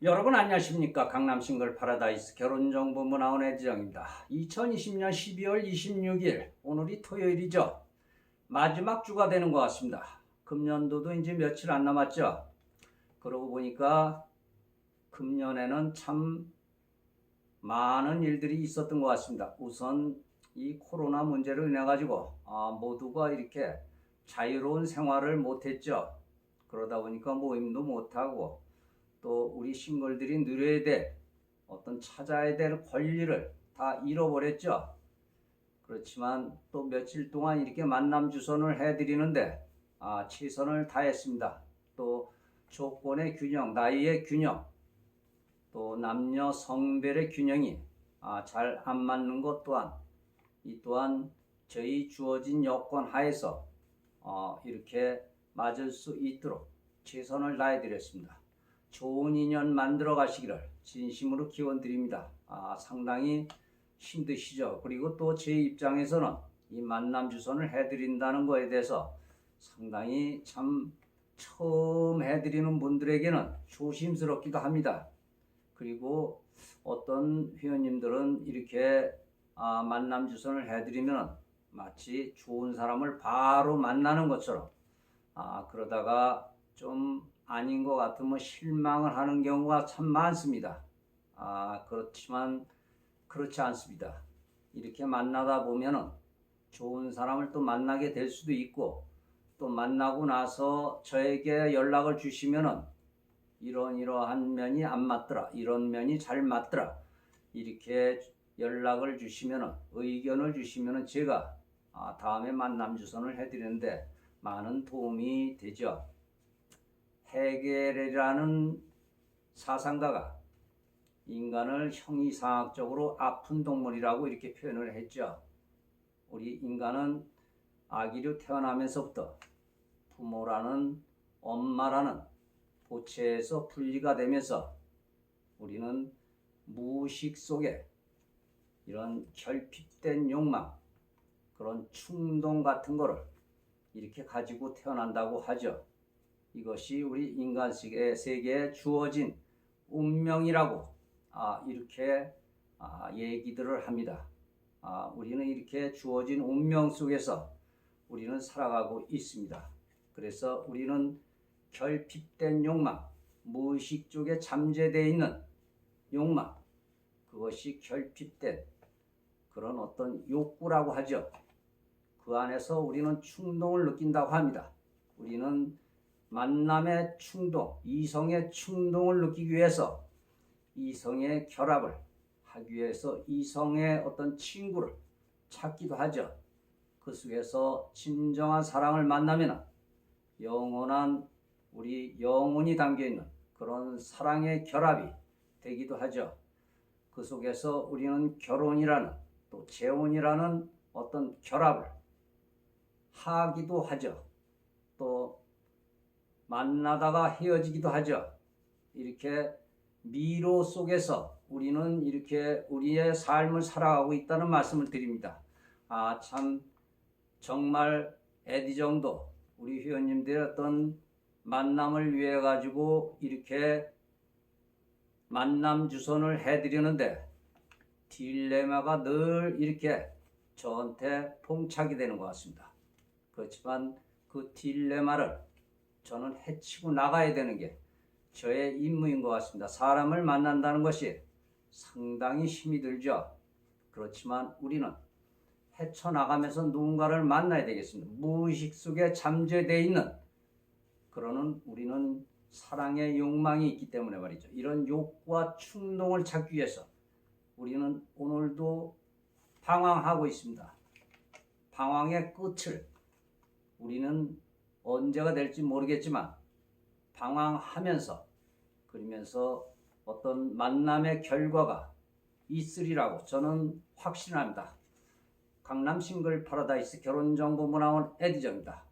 여러분 안녕하십니까? 강남 싱글 파라다이스 결혼정보 문화원 애지정입니다. 2020년 12월 26일 오늘이 토요일이죠. 마지막 주가 되는 것 같습니다. 금년도도 이제 며칠 안 남았죠. 그러고 보니까 금년에는 참 많은 일들이 있었던 것 같습니다. 우선 이 코로나 문제로 인해 가지고 아, 모두가 이렇게 자유로운 생활을 못했죠. 그러다 보니까 모임도 못하고 또 우리 싱글들이 누려야 될 어떤 찾아야 될 권리를 다 잃어버렸죠. 그렇지만 또 며칠 동안 이렇게 만남 주선을 해드리는데 아, 최선을 다했습니다. 또 조건의 균형, 나이의 균형, 또 남녀 성별의 균형이 아, 잘 안 맞는 것 또한 이 또한 저희 주어진 여건 하에서 어, 이렇게 맞을 수 있도록 최선을 다해드렸습니다. 좋은 인연 만들어 가시기를 진심으로 기원 드립니다. 아, 상당히 힘드시죠. 그리고 또 제 입장에서는 이 만남 주선을 해드린다는 거에 대해서 상당히 참 처음 해드리는 분들에게는 조심스럽기도 합니다. 그리고 어떤 회원님들은 이렇게 아, 만남 주선을 해드리면 마치 좋은 사람을 바로 만나는 것처럼 아, 그러다가 좀 아닌 것 같으면 실망을 하는 경우가 참 많습니다. 아, 그렇지만 그렇지 않습니다. 이렇게 만나다 보면은 좋은 사람을 또 만나게 될 수도 있고 또 만나고 나서 저에게 연락을 주시면은 이런 이러한 면이 안 맞더라. 이런 면이 잘 맞더라. 이렇게 연락을 주시면은 의견을 주시면은 제가 아, 다음에 만남 주선을 해드리는데 많은 도움이 되죠. 헤겔이라는 사상가가 인간을 형이상학적으로 아픈 동물이라고 이렇게 표현을 했죠. 우리 인간은 아기로 태어나면서부터 부모라는 엄마라는 보채에서 분리가 되면서 우리는 무의식 속에 이런 결핍된 욕망, 그런 충동 같은 거를 이렇게 가지고 태어난다고 하죠. 이것이 우리 인간 세계에 주어진 운명이라고 아, 이렇게 아, 얘기들을 합니다. 아, 우리는 이렇게 주어진 운명 속에서 우리는 살아가고 있습니다. 그래서 우리는 결핍된 욕망, 무의식 쪽에 잠재되어 있는 욕망, 그것이 결핍된 그런 어떤 욕구라고 하죠. 그 안에서 우리는 충동을 느낀다고 합니다. 우리는 만남의 충동, 이성의 충동을 느끼기 위해서 이성의 결합을 하기 위해서 이성의 어떤 친구를 찾기도 하죠. 그 속에서 진정한 사랑을 만나면 영원한 우리 영혼이 담겨 있는 그런 사랑의 결합이 되기도 하죠. 그 속에서 우리는 결혼이라는 또 재혼이라는 어떤 결합을 하기도 하죠. 또 만나다가 헤어지기도 하죠. 이렇게 미로 속에서 우리는 이렇게 우리의 삶을 살아가고 있다는 말씀을 드립니다. 아, 참, 정말 에디 정도 우리 회원님들의 어떤 만남을 위해 가지고 이렇게 만남 주선을 해드리는데 딜레마가 늘 이렇게 저한테 봉착이 되는 것 같습니다. 그렇지만 그 딜레마를 저는 해치고 나가야 되는 게 저의 임무인 것 같습니다. 사람을 만난다는 것이 상당히 힘이 들죠. 그렇지만 우리는 헤쳐나가면서 누군가를 만나야 되겠습니다. 무의식 속에 잠재되어 있는 그러는 우리는 사랑의 욕망이 있기 때문에 말이죠. 이런 욕구와 충동을 찾기 위해서 우리는 오늘도 방황하고 있습니다. 방황의 끝을 우리는 언제가 될지 모르겠지만 방황하면서 그러면서 어떤 만남의 결과가 있으리라고 저는 확신합니다. 강남 싱글 파라다이스 결혼정보문화원 에디저입니다.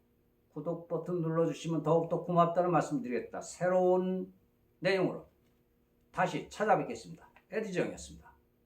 구독 버튼 눌러주시면 더욱더 고맙다는 말씀드리겠다. 새로운 내용으로 다시 찾아뵙겠습니다. 에디정이었습니다.